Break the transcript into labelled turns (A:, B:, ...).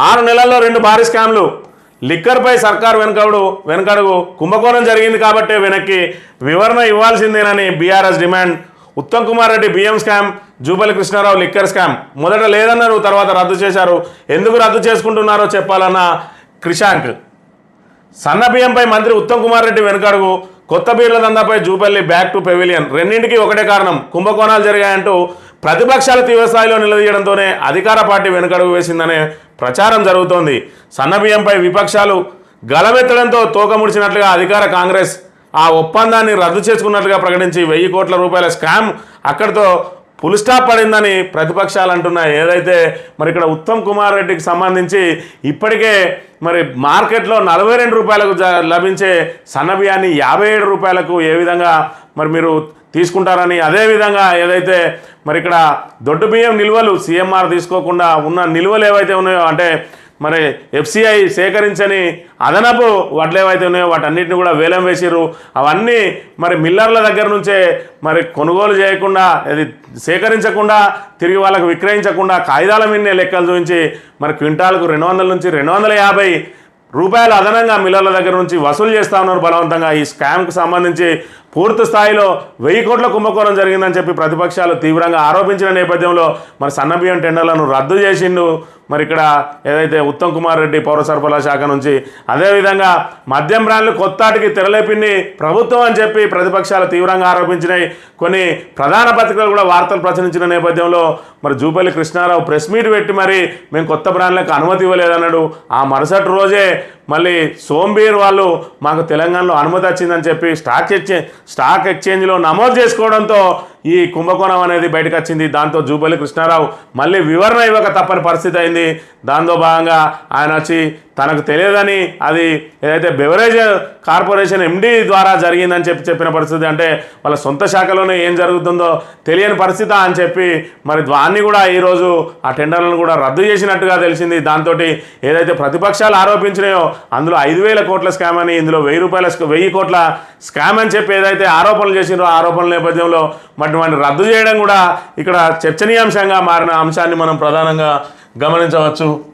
A: ఆరు నెలల్లో రెండు భారీ స్కామ్లు. లిక్కర్పై సర్కార్ వెనకడు వెనకడుగు కుంభకోణం జరిగింది కాబట్టే వెనక్కి వివరణ ఇవ్వాల్సిందేనని బీఆర్ఎస్ డిమాండ్. ఉత్తమ్ కుమార్ రెడ్డి బియ్యం scam Jupally Krishnarao liquor scam. మొదట లేదన్నారు తర్వాత రద్దు చేశారు. ఎందుకు రద్దు చేసుకుంటున్నారో చెప్పాలన్న క్రిషాంక్ సన్న బియ్యంపై మంత్రి ఉత్తమ్ కుమార్ రెడ్డి వెనుకడుగు కొత్త బీర్ల దందాపై జూపల్లి బ్యాక్ టు పెవిలియన్. రెండింటికి ఒకటే కారణం కుంభకోణాలు జరిగాయంటూ ప్రతిపక్షాలు తీవ్రస్థాయిలో నిలదీయడంతోనే అధికార పార్టీ వెనుకడుగు వేసిందనే ప్రచారం జరుగుతోంది. సన్నబియ్యంపై విపక్షాలు గలమెత్తడంతో తోకముడిచినట్లుగా అధికార కాంగ్రెస్ ఆ ఒప్పందాన్ని రద్దు చేసుకున్నట్లుగా ప్రకటించి వెయ్యి కోట్ల రూపాయల స్కామ్ అక్కడితో ఫుల్ స్టాప్ పడిందని ప్రతిపక్షాలు అంటున్నాయి. ఏదైతే మరి ఇక్కడ ఉత్తమ్ కుమార్ రెడ్డికి సంబంధించి ఇప్పటికే మరి మార్కెట్లో నలభై రెండు రూపాయలకు జ- లభించే సన్నబియ్యాన్ని యాభై ఏడు రూపాయలకు ఏ విధంగా మరి మీరు తీసుకుంటారని అదేవిధంగా ఏదైతే మరి ఇక్కడ దొడ్డు బియ్యం నిల్వలు సీఎంఆర్ తీసుకోకుండా ఉన్న నిల్వలు ఏవైతే ఉన్నాయో అంటే మరి ఎఫ్సిఐ సేకరించని అదనపు వడ్లు ఏవైతే ఉన్నాయో వాటన్నిటిని కూడా వేలం వేసిరు అవన్నీ మరి మిల్లర్ల దగ్గర నుంచే మరి కొనుగోలు చేయకుండా అది సేకరించకుండా తిరిగి వాళ్ళకు విక్రయించకుండా కాగితాల మీదనే లెక్కలు చూపించి మరి క్వింటాల్కు రెండు వందల నుంచి రెండు వందల యాభై రూపాయలు అదనంగా మిల్లర్ల దగ్గర నుంచి వసూలు చేస్తా ఉన్నారు బలవంతంగా. ఈ స్కామ్కు సంబంధించి పూర్తి స్థాయిలో వెయ్యి కోట్ల కుంభకోణం జరిగిందని చెప్పి ప్రతిపక్షాలు తీవ్రంగా ఆరోపించిన నేపథ్యంలో మరి సన్నబియ్యం టెండర్లను రద్దు చేసిండు. మరి ఇక్కడ ఏదైతే ఉత్తమ్ కుమార్ రెడ్డి పౌర సరఫరా శాఖ నుంచి అదేవిధంగా మద్యం బ్రాండ్లు కొత్తాటికి తెరలేపింది ప్రభుత్వం అని చెప్పి ప్రతిపక్షాలు తీవ్రంగా ఆరోపించినాయి కొన్ని ప్రధాన పత్రికలు కూడా వార్తలు ప్రచురించిన నేపథ్యంలో మరి జూపల్లి కృష్ణారావు ప్రెస్ మీట్ పెట్టి మరి మేము కొత్త బ్రాండ్లకు అనుమతి ఇవ్వలేదన్నాడు. ఆ మరుసటి రోజే మళ్ళీ సోంబీర్ వాళ్ళు మాకు తెలంగాణలో అనుమతి వచ్చిందని చెప్పి స్టాక్ ఎక్స్చేంజ్ స్టాక్ ఎక్స్చేంజ్లో నమోదు చేసుకోవడంతో ఈ కుంభకోణం అనేది బయటకు వచ్చింది దాంతో జూపల్లి కృష్ణారావు మళ్ళీ వివరణ ఇవ్వక తప్పని పరిస్థితి అయింది. దాంతో భాగంగా ఆయన వచ్చి తనకు తెలియదని అది ఏదైతే బెవరేజ్ కార్పొరేషన్ ఎండి ద్వారా జరిగిందని చెప్పి చెప్పిన పరిస్థితి అంటే వాళ్ళ సొంత శాఖలోనే ఏం జరుగుతుందో తెలియని పరిస్థితి అని చెప్పి మరి దాన్ని కూడా ఈరోజు ఆ టెండర్లను కూడా రద్దు చేసినట్టుగా తెలిసింది. దాంతో ఏదైతే ప్రతిపక్షాలు ఆరోపించినాయో అందులో ఐదు వేల కోట్ల స్కామ్ అని ఇందులో వెయ్యి రూపాయల వెయ్యి కోట్ల స్కామ్ అని చెప్పి ఏదైతే ఆరోపణలు చేసినారో ఆరోపణల నేపథ్యంలో మరి వాటిని రద్దు చేయడం కూడా ఇక్కడ చర్చనీయాంశంగా మారిన అంశాన్ని మనం ప్రధానంగా గమనించవచ్చు.